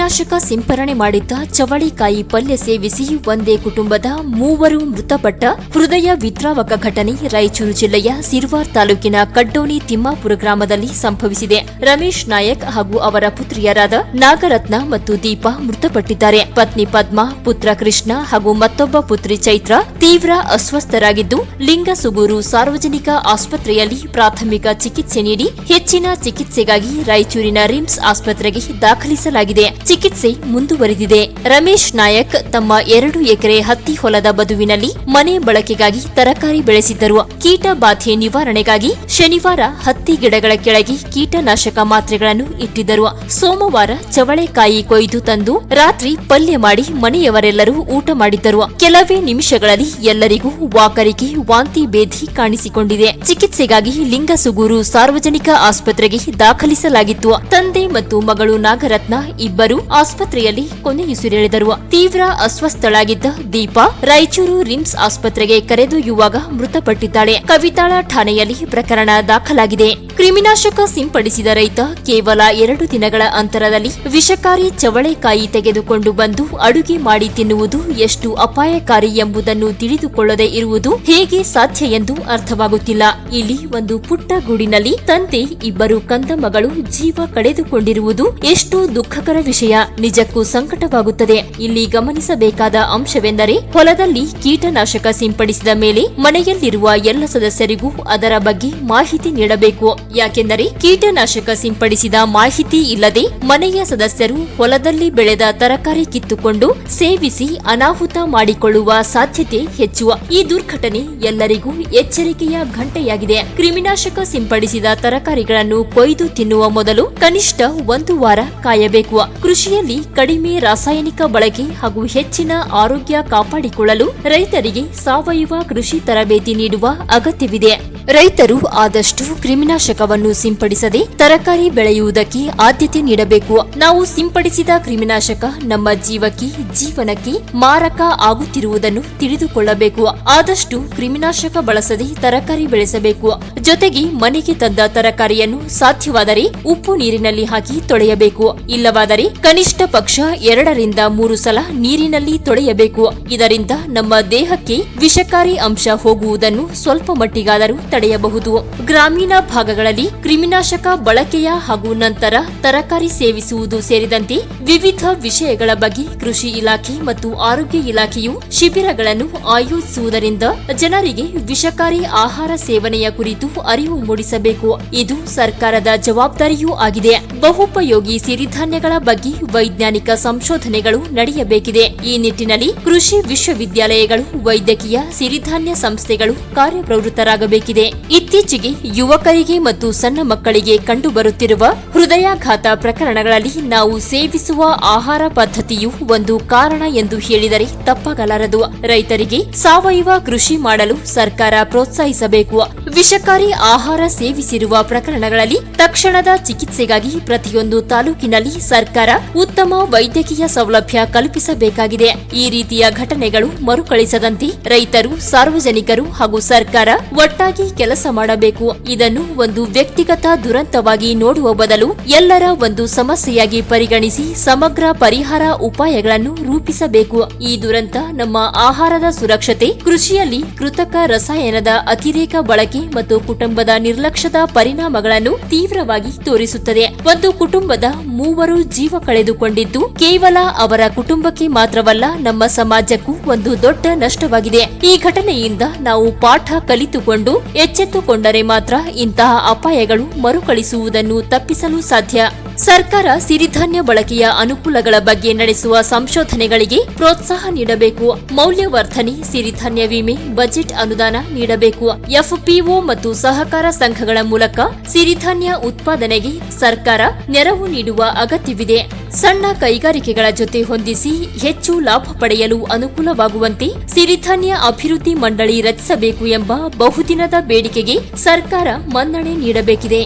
ಕ್ರಿಮಿನಾಶಕ ಸಿಂಪರಣೆ ಮಾಡಿದ್ದ ಚವಳಿಕಾಯಿ ಪಲ್ಯ ಸೇವಿಸಿ ಒಂದೇ ಕುಟುಂಬದ ಮೂವರು ಮೃತಪಟ್ಟ ಹೃದಯ ವಿದ್ರಾವಕ ಘಟನೆ ರಾಯಚೂರು ಜಿಲ್ಲೆಯ ಸಿರ್ವಾರ್ ತಾಲೂಕಿನ ಕಡ್ಡೋಣಿ ತಿಮ್ಮಾಪುರ ಗ್ರಾಮದಲ್ಲಿ ಸಂಭವಿಸಿದೆ. ರಮೇಶ್ ನಾಯಕ್ ಹಾಗೂ ಅವರ ಪುತ್ರಿಯರಾದ ನಾಗರತ್ನ ಮತ್ತು ದೀಪಾ ಮೃತಪಟ್ಟಿದ್ದಾರೆ. ಪತ್ನಿ ಪದ್ಮ, ಪುತ್ರ ಕೃಷ್ಣ ಹಾಗೂ ಮತ್ತೊಬ್ಬ ಪುತ್ರಿ ಚೈತ್ರ ತೀವ್ರ ಅಸ್ವಸ್ಥರಾಗಿದ್ದು, ಲಿಂಗಸುಗೂರು ಸಾರ್ವಜನಿಕ ಆಸ್ಪತ್ರೆಯಲ್ಲಿ ಪ್ರಾಥಮಿಕ ಚಿಕಿತ್ಸೆ ನೀಡಿ ಹೆಚ್ಚಿನ ಚಿಕಿತ್ಸೆಗಾಗಿ ರಾಯಚೂರಿನ ರಿಮ್ಸ್ ಆಸ್ಪತ್ರೆಗೆ ದಾಖಲಿಸಲಾಗಿದೆ. ಚಿಕಿತ್ಸೆ ಮುಂದುವರಿದಿದೆ. ರಮೇಶ್ ನಾಯಕ್ ತಮ್ಮ ಎರಡು ಎಕರೆ ಹತ್ತಿ ಹೊಲದ ಬದುವಿನಲ್ಲಿ ಮನೆ ಬಳಕೆಗಾಗಿ ತರಕಾರಿ ಬೆಳೆಸಿದ್ದರು. ಕೀಟ ಬಾಧೆ ನಿವಾರಣೆಗಾಗಿ ಶನಿವಾರ ಹತ್ತಿ ಗಿಡಗಳ ಕೆಳಗೆ ಕೀಟನಾಶಕ ಮಾತ್ರೆಗಳನ್ನು ಇಟ್ಟಿದ್ದರು. ಸೋಮವಾರ ಚವಳೆಕಾಯಿ ಕೊಯ್ದು ತಂದು ರಾತ್ರಿ ಪಲ್ಯ ಮಾಡಿ ಮನೆಯವರೆಲ್ಲರೂ ಊಟ ಮಾಡಿದ್ದರು. ಕೆಲವೇ ನಿಮಿಷಗಳಲ್ಲಿ ಎಲ್ಲರಿಗೂ ವಾಕರಿಕೆ ವಾಂತಿ ಭೇದಿ ಕಾಣಿಸಿಕೊಂಡಿದೆ. ಚಿಕಿತ್ಸೆಗಾಗಿ ಲಿಂಗಸುಗೂರು ಸಾರ್ವಜನಿಕ ಆಸ್ಪತ್ರೆಗೆ ದಾಖಲಿಸಲಾಗಿತ್ತು. ತಂದೆ ಮತ್ತು ಮಗಳು ನಾಗರತ್ನ ಇಬ್ಬರು ಆಸ್ಪತ್ರೆಯಲ್ಲಿ ಕೊನೆಯುಸಿರೆಳೆದರು ತೀವ್ರ ಅಸ್ವಸ್ಥಳಾಗಿದ್ದ ದೀಪಾ ರಾಯಚೂರು ರಿಮ್ಸ್ ಆಸ್ಪತ್ರೆಗೆ ಕರೆದೊಯ್ಯುವಾಗ ಮೃತಪಟ್ಟಿದ್ದಾಳೆ. ಕವಿತಾಳ ಠಾಣೆಯಲ್ಲಿ ಪ್ರಕರಣ ದಾಖಲಾಗಿದೆ. ಕ್ರಿಮಿನಾಶಕ ಸಿಂಪಡಿಸಿದ ರೈತ ಕೇವಲ ಎರಡು ದಿನಗಳ ಅಂತರದಲ್ಲಿ ವಿಷಕಾರಿ ಚವಳೆಕಾಯಿ ತೆಗೆದುಕೊಂಡು ಬಂದು ಅಡುಗೆ ಮಾಡಿ ತಿನ್ನುವುದು ಎಷ್ಟು ಅಪಾಯಕಾರಿ ಎಂಬುದನ್ನು ತಿಳಿದುಕೊಳ್ಳದೆ ಇರುವುದು ಹೇಗೆ ಸಾಧ್ಯ ಎಂದು ಅರ್ಥವಾಗುತ್ತಿಲ್ಲ. ಇಲ್ಲಿ ಒಂದು ಪುಟ್ಟ ಗೂಡಿನಲ್ಲಿ ತಂದೆ, ಇಬ್ಬರು ಕಂದ ಮಗಳು ಜೀವ ಕಳೆದುಕೊಂಡಿರುವುದು ಎಷ್ಟು ದುಃಖಕರ ವಿಷಯ. ನಿಜಕ್ಕೂ ಸಂಕಟವಾಗುತ್ತದೆ. ಇಲ್ಲಿ ಗಮನಿಸಬೇಕಾದ ಅಂಶವೆಂದರೆ, ಹೊಲದಲ್ಲಿ ಕೀಟನಾಶಕ ಸಿಂಪಡಿಸಿದ ಮೇಲೆ ಮನೆಯಲ್ಲಿರುವ ಎಲ್ಲ ಸದಸ್ಯರಿಗೂ ಅದರ ಬಗ್ಗೆ ಮಾಹಿತಿ ನೀಡಬೇಕು. ಯಾಕೆಂದರೆ, ಕೀಟನಾಶಕ ಸಿಂಪಡಿಸಿದ ಮಾಹಿತಿ ಇಲ್ಲದೆ ಮನೆಯ ಸದಸ್ಯರು ಹೊಲದಲ್ಲಿ ಬೆಳೆದ ತರಕಾರಿ ಕಿತ್ತುಕೊಂಡು ಸೇವಿಸಿ ಅನಾಹುತ ಮಾಡಿಕೊಳ್ಳುವ ಸಾಧ್ಯತೆ ಹೆಚ್ಚು. ಈ ದುರ್ಘಟನೆ ಎಲ್ಲರಿಗೂ ಎಚ್ಚರಿಕೆಯ ಘಂಟೆಯಾಗಿದೆ. ಕ್ರಿಮಿನಾಶಕ ಸಿಂಪಡಿಸಿದ ತರಕಾರಿಗಳನ್ನು ಕೊಯ್ದು ತಿನ್ನುವ ಮೊದಲು ಕನಿಷ್ಠ ಒಂದು ವಾರ ಕಾಯಬೇಕು. ಕೃಷಿಯಲ್ಲಿ ಕಡಿಮೆ ರಾಸಾಯನಿಕ ಬಳಕೆ ಹಾಗೂ ಹೆಚ್ಚಿನ ಆರೋಗ್ಯ ಕಾಪಾಡಿಕೊಳ್ಳಲು ರೈತರಿಗೆ ಸಾವಯವ ಕೃಷಿ ತರಬೇತಿ ನೀಡುವ ಅಗತ್ಯವಿದೆ. ರೈತರು ಆದಷ್ಟು ಕ್ರಿಮಿನಾಶಕವನ್ನು ಸಿಂಪಡಿಸದೆ ತರಕಾರಿ ಬೆಳೆಯುವುದಕ್ಕೆ ಆದ್ಯತೆ ನೀಡಬೇಕು. ನಾವು ಸಿಂಪಡಿಸಿದ ಕ್ರಿಮಿನಾಶಕ ನಮ್ಮ ಜೀವಕ್ಕೆ, ಜೀವನಕ್ಕೆ ಮಾರಕ ಆಗುತ್ತಿರುವುದನ್ನು ತಿಳಿದುಕೊಳ್ಳಬೇಕು. ಆದಷ್ಟು ಕ್ರಿಮಿನಾಶಕ ಬಳಸದೆ ತರಕಾರಿ ಬೆಳೆಸಬೇಕು. ಜೊತೆಗೆ ಮನೆಗೆ ತಂದ ತರಕಾರಿಯನ್ನು ಸಾಧ್ಯವಾದರೆ ಉಪ್ಪು ನೀರಿನಲ್ಲಿ ಹಾಕಿ ತೊಳೆಯಬೇಕು. ಇಲ್ಲವಾದರೆ ಕನಿಷ್ಠ ಪಕ್ಷ ಎರಡರಿಂದ ಮೂರು ಸಲ ನೀರಿನಲ್ಲಿ ತೊಳೆಯಬೇಕು. ಇದರಿಂದ ನಮ್ಮ ದೇಹಕ್ಕೆ ವಿಷಕಾರಿ ಅಂಶ ಹೋಗುವುದನ್ನು ಸ್ವಲ್ಪ ಮಟ್ಟಿಗಾದರೂ ತಡೆಯಬಹುದು ಗ್ರಾಮೀಣ ಭಾಗಗಳಲ್ಲಿ ಕ್ರಿಮಿನಾಶಕ ಬಳಕೆಯ ಹಾಗೂ ನಂತರ ತರಕಾರಿ ಸೇವಿಸುವುದು ಸೇರಿದಂತೆ ವಿವಿಧ ವಿಷಯಗಳ ಬಗ್ಗೆ ಕೃಷಿ ಇಲಾಖೆ ಮತ್ತು ಆರೋಗ್ಯ ಇಲಾಖೆಯು ಶಿಬಿರಗಳನ್ನು ಆಯೋಜಿಸುವುದರಿಂದ ಜನರಿಗೆ ವಿಷಕಾರಿ ಆಹಾರ ಸೇವನೆಯ ಕುರಿತು ಅರಿವು ಮೂಡಿಸಬೇಕು. ಇದು ಸರ್ಕಾರದ ಜವಾಬ್ದಾರಿಯೂ ಆಗಿದೆ. ಬಹುಪಯೋಗಿ ಸಿರಿಧಾನ್ಯಗಳ ಬಗ್ಗೆ ವೈಜ್ಞಾನಿಕ ಸಂಶೋಧನೆಗಳು ನಡೆಯಬೇಕಿದೆ. ಈ ನಿಟ್ಟಿನಲ್ಲಿ ಕೃಷಿ ವಿಶ್ವವಿದ್ಯಾಲಯಗಳು, ವೈದ್ಯಕೀಯ ಸಿರಿಧಾನ್ಯ ಸಂಸ್ಥೆಗಳು ಕಾರ್ಯಪ್ರವೃತ್ತರಾಗಬೇಕಿದೆ. ಇತ್ತೀಚೆಗೆ ಯುವಕರಿಗೆ ಮತ್ತು ಸಣ್ಣ ಮಕ್ಕಳಿಗೆ ಕಂಡುಬರುತ್ತಿರುವ ಹೃದಯಾಘಾತ ಪ್ರಕರಣಗಳಲ್ಲಿ ನಾವು ಸೇವಿಸುವ ಆಹಾರ ಪದ್ಧತಿಯು ಒಂದು ಕಾರಣ ಎಂದು ಹೇಳಿದರೆ ತಪ್ಪಾಗಲಾರದು. ರೈತರಿಗೆ ಸಾವಯವ ಕೃಷಿ ಮಾಡಲು ಸರ್ಕಾರ ಪ್ರೋತ್ಸಾಹಿಸಬೇಕು. ವಿಷಕಾರಿ ಆಹಾರ ಸೇವಿಸಿರುವ ಪ್ರಕರಣಗಳಲ್ಲಿ ತಕ್ಷಣದ ಚಿಕಿತ್ಸೆಗಾಗಿ ಪ್ರತಿಯೊಂದು ತಾಲೂಕಿನಲ್ಲಿ ಸರ್ಕಾರ ಉತ್ತಮ ವೈದ್ಯಕೀಯ ಸೌಲಭ್ಯ ಕಲ್ಪಿಸಬೇಕಾಗಿದೆ. ಈ ರೀತಿಯ ಘಟನೆಗಳು ಮರುಕಳಿಸದಂತೆ ರೈತರು, ಸಾರ್ವಜನಿಕರು ಹಾಗೂ ಸರ್ಕಾರ ಒಟ್ಟಾಗಿ ಕೆಲಸ ಮಾಡಬೇಕು. ಇದನ್ನು ಒಂದು ವ್ಯಕ್ತಿಗತ ದುರಂತವಾಗಿ ನೋಡುವ ಬದಲು ಎಲ್ಲರ ಒಂದು ಸಮಸ್ಯೆಯಾಗಿ ಪರಿಗಣಿಸಿ ಸಮಗ್ರ ಪರಿಹಾರ ಉಪಾಯಗಳನ್ನು ರೂಪಿಸಬೇಕು. ಈ ದುರಂತ ನಮ್ಮ ಆಹಾರದ ಸುರಕ್ಷತೆ, ಕೃಷಿಯಲ್ಲಿ ಕೃತಕ ರಸಾಯನದ ಅತಿರೇಕ ಬಳಕೆ ಮತ್ತು ಕುಟುಂಬದ ನಿರ್ಲಕ್ಷ್ಯದ ಪರಿಣಾಮಗಳನ್ನು ತೀವ್ರವಾಗಿ ತೋರಿಸುತ್ತದೆ. ಒಂದು ಕುಟುಂಬದ ಮೂವರು ಜೀವ ಕಳೆದುಕೊಂಡಿದ್ದು, ಕೇವಲ ಅವರ ಕುಟುಂಬಕ್ಕೆ ಮಾತ್ರವಲ್ಲ, ನಮ್ಮ ಸಮಾಜಕ್ಕೂ ಒಂದು ದೊಡ್ಡ ನಷ್ಟವಾಗಿದೆ. ಈ ಘಟನೆಯಿಂದ ನಾವು ಪಾಠ ಕಲಿತುಕೊಂಡು ಎಚ್ಚೆತ್ತುಕೊಂಡರೆ ಮಾತ್ರ ಇಂತಹ ಅಪಾಯಗಳು ಮರುಕಳಿಸುವುದನ್ನು ತಪ್ಪಿಸಲು ಸಾಧ್ಯ. ಸರ್ಕಾರ ಸಿರಿಧಾನ್ಯ ಬಳಕೆಯ ಅನುಕೂಲಗಳ ಬಗ್ಗೆ ನಡೆಸುವ ಸಂಶೋಧನೆಗಳಿಗೆ ಪ್ರೋತ್ಸಾಹ ನೀಡಬೇಕು. ಮೌಲ್ಯವರ್ಧನೆ, ಸಿರಿಧಾನ್ಯ ವಿಮೆ, ಬಜೆಟ್ ಅನುದಾನ ನೀಡಬೇಕು. ಎಫ್ಪಿಒ ಮತ್ತು ಸಹಕಾರ ಸಂಘಗಳ ಮೂಲಕ ಸಿರಿಧಾನ್ಯ ಉತ್ಪಾದನೆಗೆ ಸರ್ಕಾರ ನೆರವು ನೀಡುವ ಅಗತ್ಯವಿದೆ. ಸಣ್ಣ ಕೈಗಾರಿಕೆಗಳ ಜೊತೆ ಹೊಂದಿಸಿ ಹೆಚ್ಚು ಲಾಭ ಪಡೆಯಲು ಅನುಕೂಲವಾಗುವಂತೆ ಸಿರಿಧಾನ್ಯ ಅಭಿವೃದ್ಧಿ ಮಂಡಳಿ ರಚಿಸಬೇಕು ಎಂಬ ಬಹುದಿನದ ಬೇಡಿಕೆಗೆ ಸರ್ಕಾರ ಮನ್ನಣೆ ನೀಡಬೇಕಿದೆ.